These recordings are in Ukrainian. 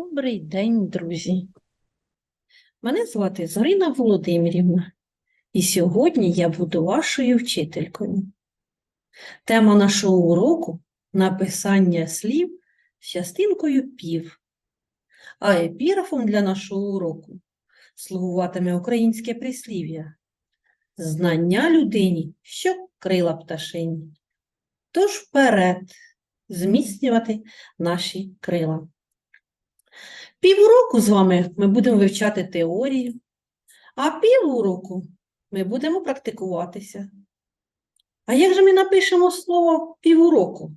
Добрий день, друзі. Мене звати Зорина Володимирівна, і сьогодні я буду вашою вчителькою. Тема нашого уроку написання слів з частинкою пів. А епіграфом для нашого уроку слугуватиме українське прислів'я. Знання людині, що крила пташині. Тож вперед зміцнювати наші крила. Півуроку з вами ми будемо вивчати теорію, а півуроку ми будемо практикуватися. А як же ми напишемо слово півуроку?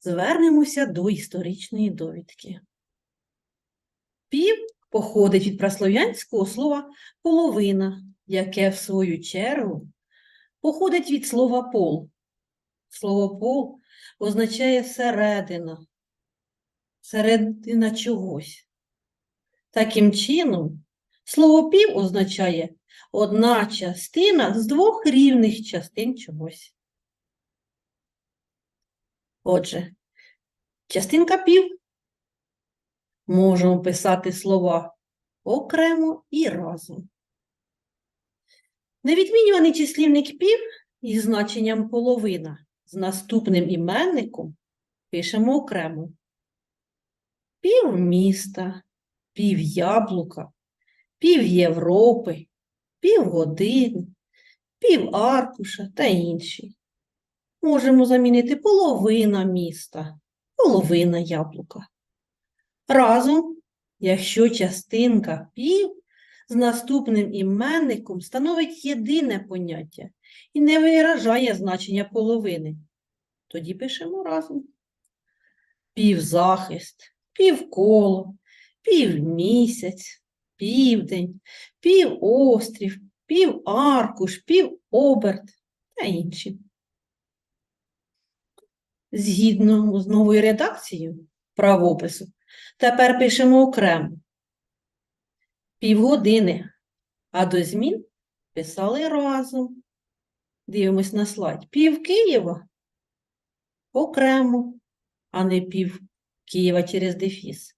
Звернемося до історичної довідки. Пів походить від праслов'янського слова половина, яке, в свою чергу, походить від слова пол. Слово пол означає середина, середина чогось. Таким чином, слово пів означає одна частина з двох рівних частин чогось. Отже, частинка пів можемо писати слова окремо і разом. Невідмінюваний числівник пів із значенням половина з наступним іменником пишемо окремо пів міста, пів яблука, пів Європи, пів години, пів аркуша та інші. Можемо замінити половина міста, половина яблука. Разом, якщо частинка пів з наступним іменником становить єдине поняття і не виражає значення половини, тоді пишемо разом. Півзахист, півколо, півмісяць, південь, півострів, піваркуш, півоберт та інші. Згідно з новою редакцією правопису, тепер пишемо окремо півгодини, а до змін писали разом. Дивимось на слайд. Пів Києва окремо, а не пів Києва через дефіс.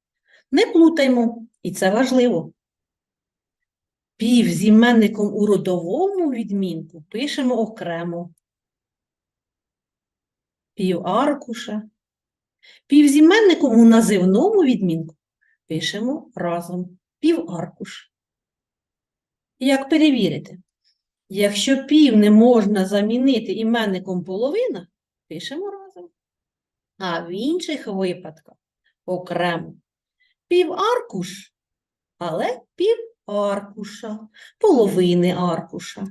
Не плутаймо, і це важливо. Пів з у родовому відмінку пишемо окремо. Пів аркуша. Пів у називному відмінку пишемо разом. Пів аркуш. Як перевірити? Якщо пів не можна замінити іменником половина, пишемо. А в інших випадках окремо. Пів аркуш, але пів аркуша, половини аркуша.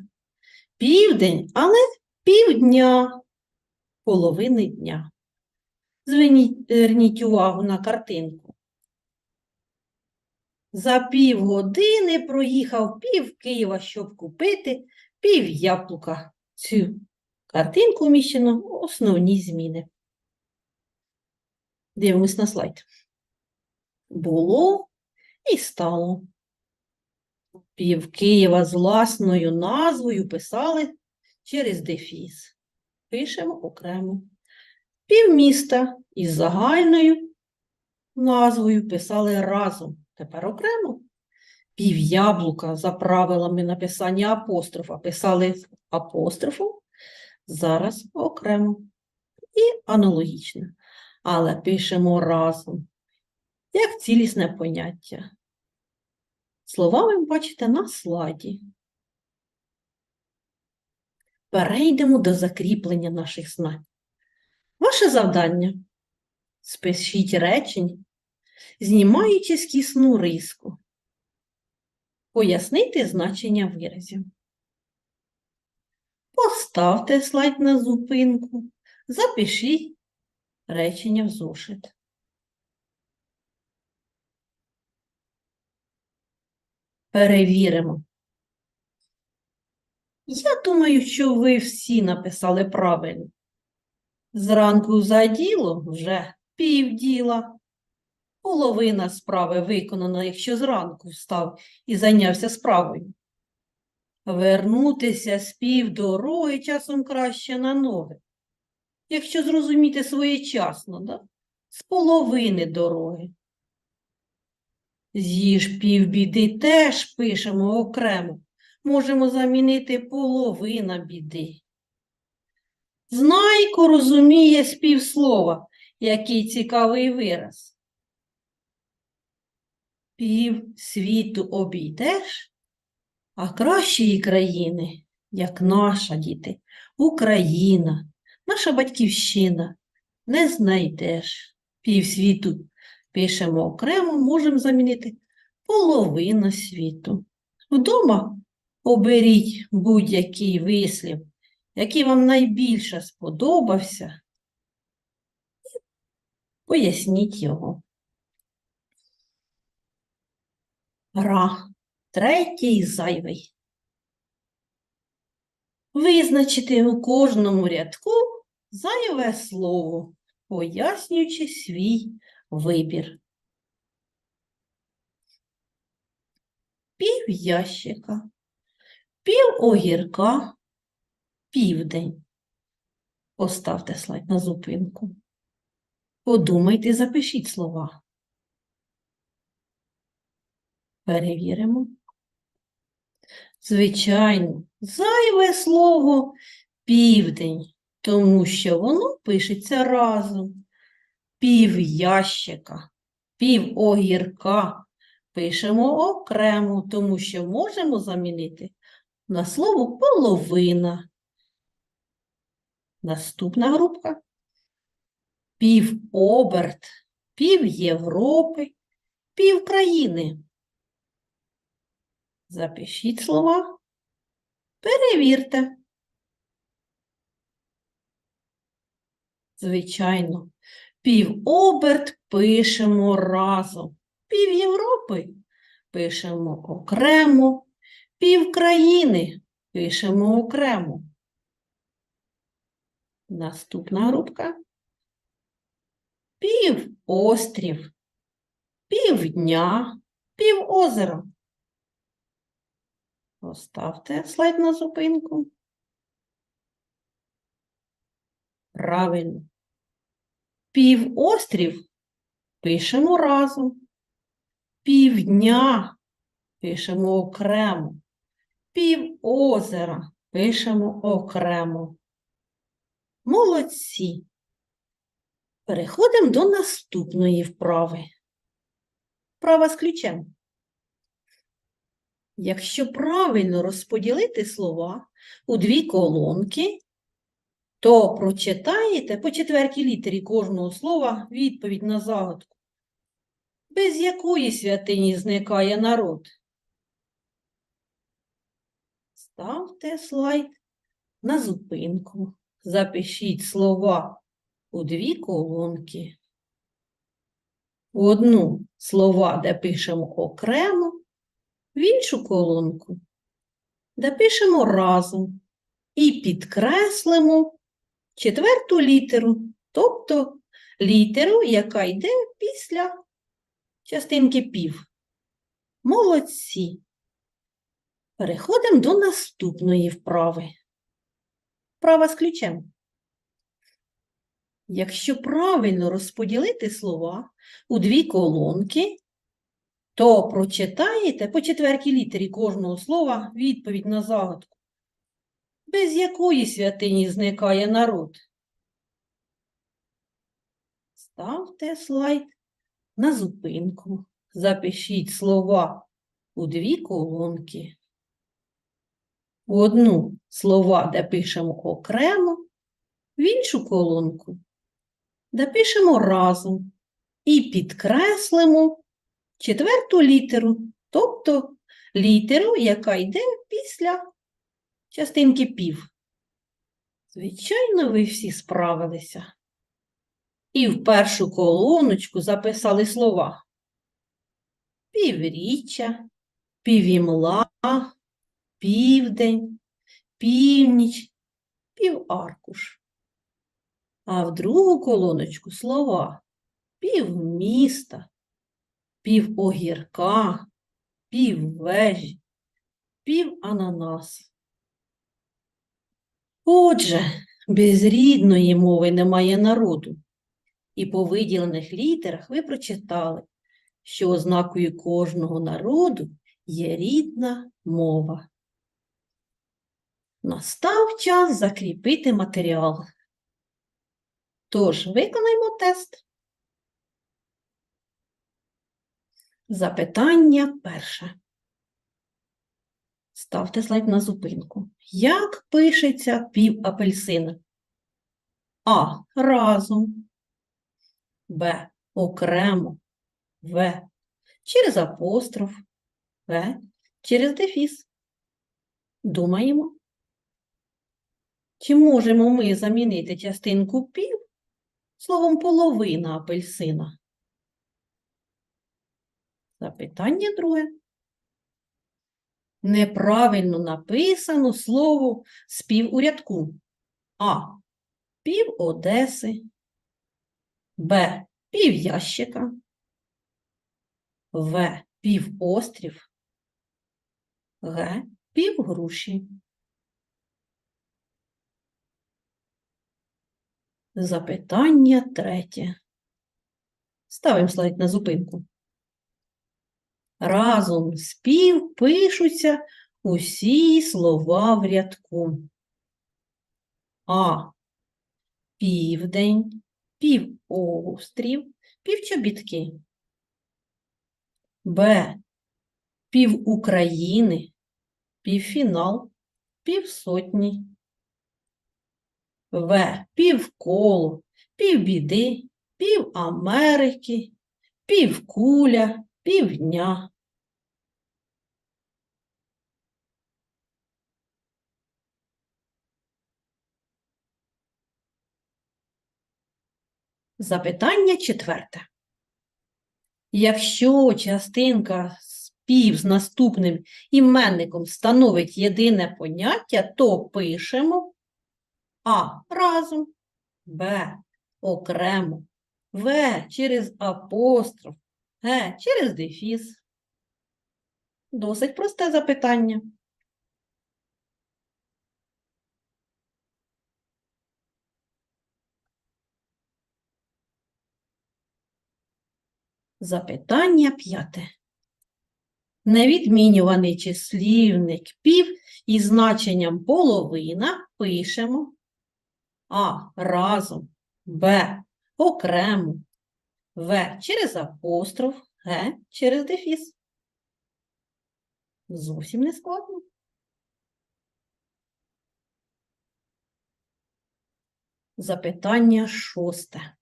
Південь, але півдня, половини дня. Зверніть увагу на картинку. За півгодини проїхав пів Києва, щоб купити пів яблука. Цю картинку вміщено основні зміни. Дивимось на слайд. Було і стало. Пів Києва з власною назвою писали через дефіс. Пишемо окремо. Пів міста із загальною назвою писали разом. Тепер окремо. Пів яблука за правилами написання апострофа писали апострофом. Зараз окремо. І аналогічно. Але пишемо разом, як цілісне поняття. Слова ви бачите на слайді. Перейдемо до закріплення наших знань. Ваше завдання спишіть речення, знімаючи з кисну риску. Пояснити значення виразів. Поставте слайд на зупинку, запишіть речення в зошит. Перевіримо. Я думаю, що ви всі написали правильно. Зранку за діло вже півділа. Половина справи виконана, якщо зранку встав і зайнявся справою. Вернутися з півдороги часом краще на ноги. Якщо зрозуміти своєчасно, да? з половини дороги. З'їж півбіди теж пишемо окремо. Можемо замінити половина біди. Знайко розуміє співслова, який цікавий вираз. Пів світу обійдеш, а кращої країни, як наша діти, Україна, наша батьківщина, не знайдеш. Півсвіту пишемо окремо, можемо замінити половина світу. Вдома оберіть будь-який вислів, який вам найбільше сподобався, і поясніть його. Ра. Третій зайвий. Визначити у кожному рядку зайве слово, пояснюючи свій вибір. Пів ящика, пів огірка, південь. Поставте слайд на зупинку. Подумайте, запишіть слова. Перевіримо. Звичайно, зайве слово південь, тому що воно пишеться разом. Пів ящика, пів огірка пишемо окремо, тому що можемо замінити на слово половина. Наступна групка. Пів оберт, пів Європи, пів країни. Запишіть слова, перевірте. Звичайно, півоберт пишемо разом. Пів Європи пишемо окремо, пів країни пишемо окремо. Наступна групка. Пів острів, півдня, пів озера. Поставте слайд на зупинку. Правильно. Півострів пишемо разом. Півдня пишемо окремо. Півозера пишемо окремо. Молодці. Переходимо до наступної вправи. Вправа з ключем. Якщо правильно розподілити слова у дві колонки, то прочитаєте по четвертій літері кожного слова відповідь на загадку. Без якої святині зникає народ? Ставте слайд на зупинку. Запишіть слова у дві колонки. У одну слова, де пишемо окремо, в іншу колонку, де пишемо разом і підкреслимо четверту літеру, тобто літеру, яка йде після частинки пів. Молодці. Переходимо до наступної вправи. Вправа з ключем. Якщо правильно розподілити слова у дві колонки, то прочитаєте по четвертій літері кожного слова відповідь на загадку. Без якої святині зникає народ? Ставте слайд на зупинку. Запишіть слова у дві колонки. У одну слова, де пишемо окремо, в іншу колонку, де пишемо разом і підкреслимо четверту літеру, тобто літеру, яка йде після частинки пів. Звичайно, ви всі справилися. І в першу колоночку записали слова півріччя, півімла, південь, північ, піваркуш. А в другу колоночку слова півміста, півогірка, піввежі, півананас. Отже, без рідної мови немає народу. І по виділених літерах ви прочитали, що ознакою кожного народу є рідна мова. Настав час закріпити матеріал. Тож виконаємо тест. Запитання перше. Ставте слайд на зупинку. Як пишеться пів апельсина? А. Разом. Б. Окремо. В. Через апостроф. В. Через дефіс. Думаємо. Чи можемо ми замінити частинку пів словом половина апельсина? Запитання друге. Неправильно написано слово спів у рядку. А. Пів Одеси. Б. Пів ящика. В. Пів острів. Г. Пів груші. Запитання третє. Ставимо слайд на зупинку. Разом спів пишуться усі слова в рядку. А. Південь, півострів, півчобітки. Б. Пів України, півфінал, півсотні. В. Півколо, півбіди, пів Америки, півкуля, півдня. Запитання четверте. Якщо частинка спів з наступним іменником становить єдине поняття, то пишемо А разом, Б окремо, В через апостроф, Г через дефіс. Досить просте запитання. Запитання п'яте. Невідмінюваний числівник пів із значенням половина пишемо А разом, Б окремо, В через апостроф, Г через дефіс. Зовсім не складно. Запитання шосте.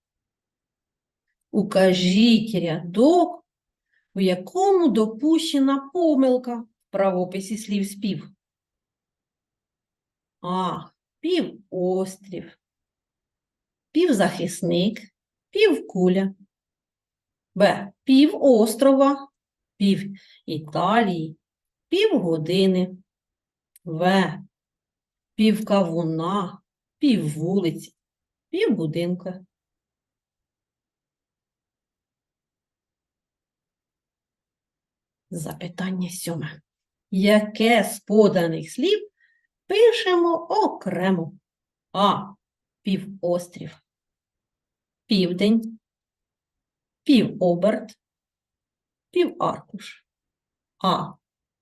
Укажіть рядок, у якому допущена помилка в правописі слів спів. А. Півострів, півзахисник, півкуля. Б. Півострова, пів Італії, півгодини. В. Півкавуна, піввулиці, півбудинка. Запитання сьоме. Яке з поданих слів пишемо окремо? А. Півострів, південь, півоберт, піваркуш. А.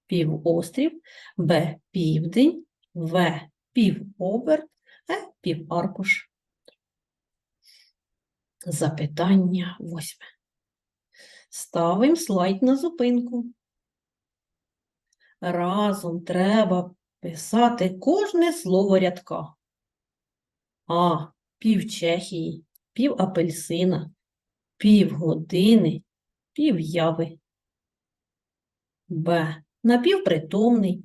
Півострів, Б. Південь, В. Півоберт, Е. Піваркуш. Запитання восьме. Ставимо слайд на зупинку. Разом треба писати кожне слово рядка. А. Пів Чехії, пів апельсина, пів години, пів. Б. Напівпритомний,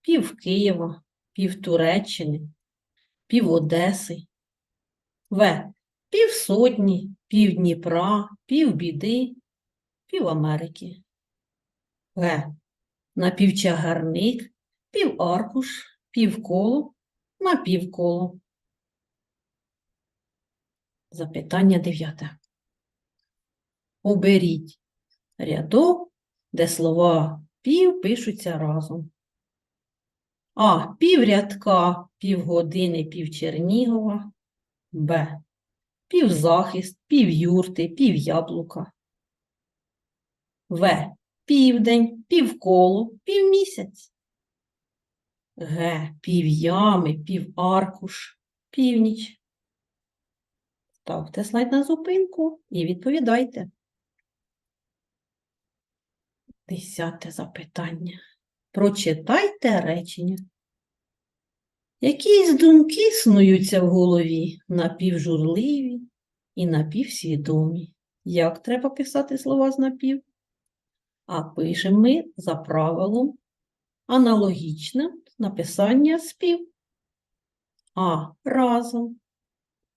пів Києва, пів Туреччини, пів Одеси. В. Півсотні, пів Дніпра, пів біди, пів Америки. Г. Напівчагарник, пів аркуш, півколо, напівколо. Запитання дев'яте. Оберіть рядок, де слова пів пишуться разом. А. Піврядка, півгодини, півчернігова. Б. Півзахист, півюрти, півяблука. В. Південь, півколо, півмісяць. Г. Півями, піваркуш, північ. Ставте слайд на зупинку і відповідайте. Десяте запитання. Прочитайте речення. Якісь думки снуються в голові, напівжурливі і напівсвідомі. Як треба писати слова з напів? А пишемо ми за правилом аналогічне написання спів. А. Разом.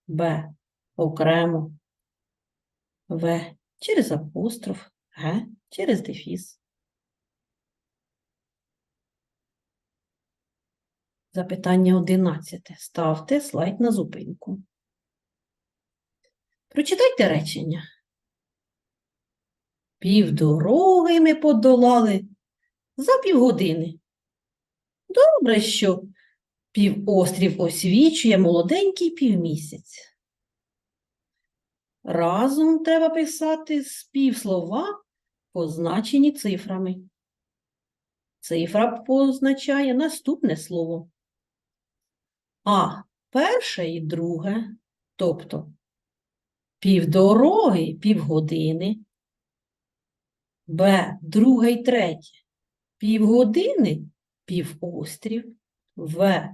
Б. Окремо. В. Через апостроф. Г. Через дефіс. Запитання одинадцяте. Ставте слайд на зупинку. Прочитайте речення. Півдороги ми подолали за півгодини. Добре, що півострів освічує молоденький півмісяць. Разом треба писати з півслова, позначені цифрами. Цифра позначає наступне слово. А перше і друге, тобто півдороги, півгодини, Б друге і третє, півгодини, півострів, В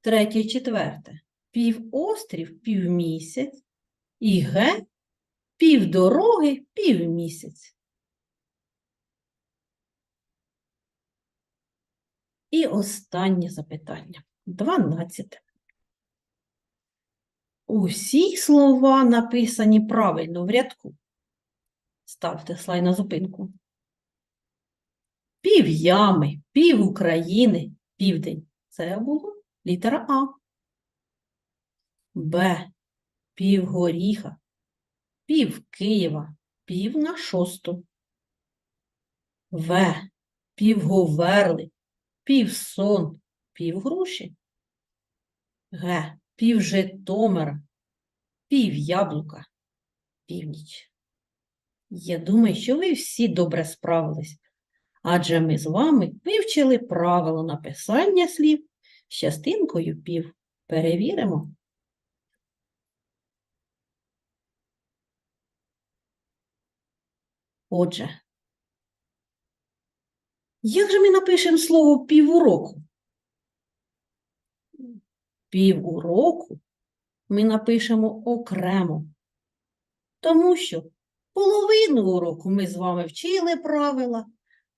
третє і четверте, півострів, півмісяць і Г півдороги, півмісяць. І останнє запитання. Дванадцяте. Усі слова написані правильно в рядку. Ставте слайд на зупинку. Пів ями, пів України, південь. Це було літера А. Б. Пів горіха, пів Києва, пів на шосту. В. Пів пів сон, пів груші. Г. Пів Житомира, пів яблука, північ. Я думаю, що ви всі добре справились, адже ми з вами вивчили правило написання слів з частинкою пів. Перевіримо. Отже, як же ми напишемо слово півуроку? Півуроку ми напишемо окремо, тому що половину уроку ми з вами вчили правила,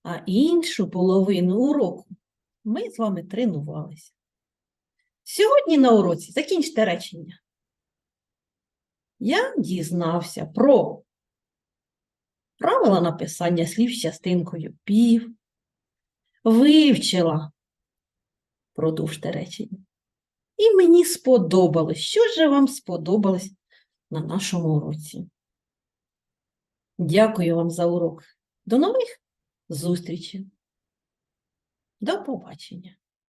а іншу половину уроку ми з вами тренувалися. Сьогодні на уроці закінчте речення. Я дізнався про правила написання слів з частинкою пів, вивчила, продовжте речення. І мені сподобалось. Що ж вам сподобалось на нашому уроці? Дякую вам за урок. До нових зустрічей. До побачення.